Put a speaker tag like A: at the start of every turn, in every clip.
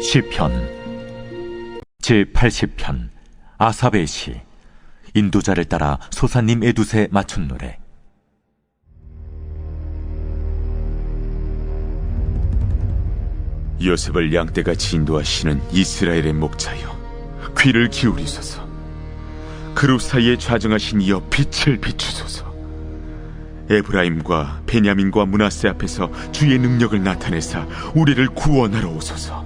A: 시편. 제80편 아삽의 시. 인도자를 따라 소사님 에두세 맞춘 노래.
B: 요셉을 양떼같이 인도하시는 이스라엘의 목자여 귀를 기울이소서. 그룹 사이에 좌정하신 이여 빛을 비추소서. 에브라임과 베냐민과 문하세 앞에서 주의 능력을 나타내사 우리를 구원하러 오소서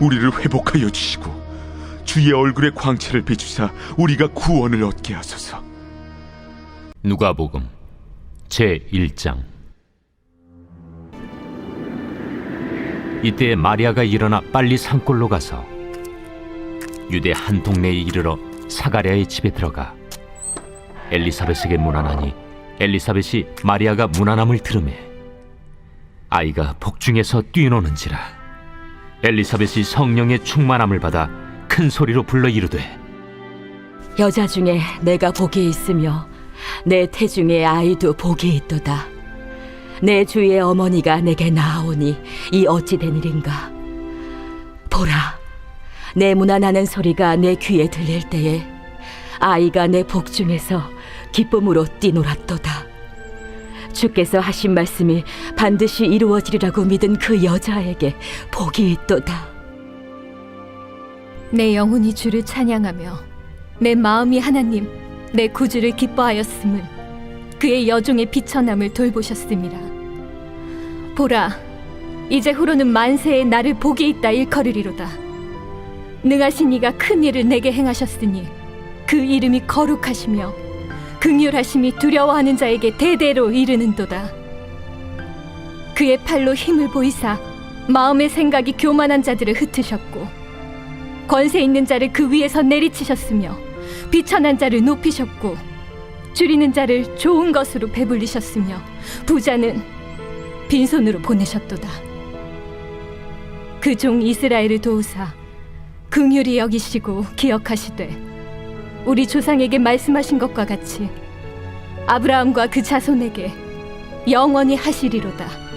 B: 우리를 회복하여 주시고 주의 얼굴의 광채를 비추사 우리가 구원을 얻게 하소서.
C: 누가복음 제 1장. 이때 마리아가 일어나 빨리 산골로 가서 유대 한 동네에 이르러 사가랴의 집에 들어가 엘리사벳에게 문안하니 엘리사벳이 마리아가 문안함을 들으매 아이가 복중에서 뛰노는지라 엘리사벳이 성령의 충만함을 받아 큰 소리로 불러 이르되
D: 여자 중에 내가 복이 있으며 내 태중에 아이도 복이 있도다. 내 주의 어머니가 내게 나아오니 이 어찌 된 일인가? 보라, 내 문안하는 소리가 내 귀에 들릴 때에 아이가 내 복 중에서 기쁨으로 뛰놀았도다. 주께서 하신 말씀이 반드시 이루어지리라고 믿은 그 여자에게 복이 있도다.
E: 내 영혼이 주를 찬양하며 내 마음이 하나님 내 구주를 기뻐하였음은 그의 여종의 비천함을 돌보셨습니다. 보라, 이제 후로는 만세에 나를 복이 있다 일컬으리로다. 능하신 이가 큰 일을 내게 행하셨으니 그 이름이 거룩하시며 긍휼하심이 두려워하는 자에게 대대로 이르는도다. 그의 팔로 힘을 보이사 마음의 생각이 교만한 자들을 흩으셨고 권세 있는 자를 그 위에서 내리치셨으며 비천한 자를 높이셨고 줄이는 자를 좋은 것으로 배불리셨으며 부자는 빈손으로 보내셨도다. 그 종 이스라엘을 도우사 긍휼히 여기시고 기억하시되 우리 조상에게 말씀하신 것과 같이 아브라함과 그 자손에게 영원히 하시리로다.